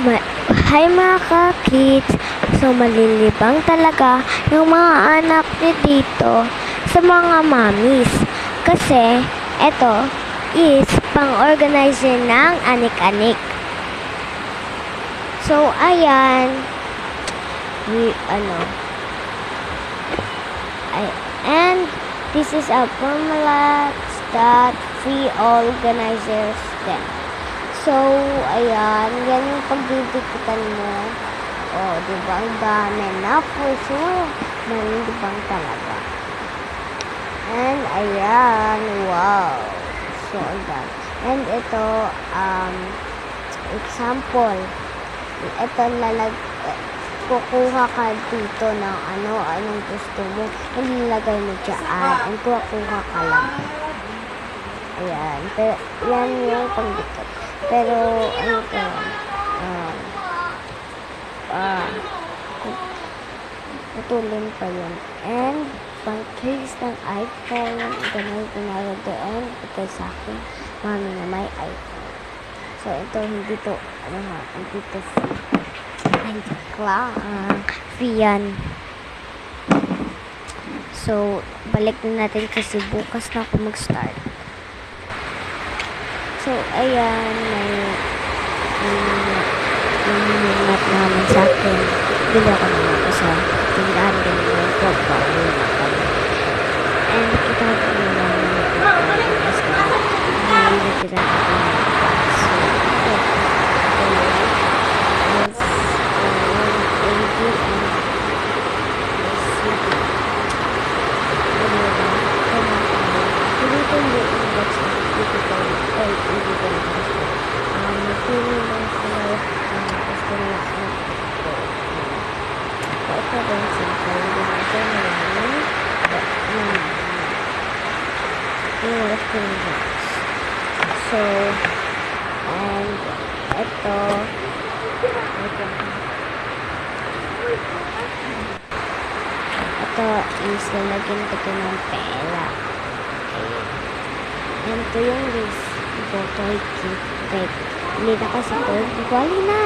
Ma- Hi mga ka-kids! So malilibang talaga yung mga anak niyo dito sa mga mommies. Kasi eto is pang-organizer ng anik-anik. So ayan, we, ano, I, and this is a formula that we organizers them. So, ayan, yan yung pagdidikitan mo. O, oh, di ba? Ang dami na for sure. Malilibang talaga. And, ayan, wow. So, ang. And ito, um, example. Ito, lalag, eh, kukuha ka dito ng ano, anong gusto mo. Ilalagay mo dyan. And kukuha ka lang. Ayan. Pero, yan yung pagdikit. Pero, ano to, um, ah, putulin pa yun. And, pang case ng iPhone, ganun ginagawa doon. Ito sa akin, mami na may iPhone. So, ito, hindi to, ano ha, hindi to free. Hindi lang, free yan. So, balik na natin kasi bukas na ako mag-start. So, ayan, may nangyayat naman sa akin. Bili ako naman ako sa tindahan din ng pagpa. And kita ko naman yung pagpapas na hindi natira ako ng class. So, ito. Ito yun. Yes. Uh, 180 and city. Ano ba? Ano ba? Hindi ko yung inbox na dito ko ay hindi ko na gusto. Um, napili lang sila ang gusto nila ang ito. So, ito din simple. Yung ito na lang. Yung yung resting box. So, and ito ito is lalagyan ko ito ng pera. Okay. And ito yung list. Ito, toy kit. Hindi na kasi ito. Wali na.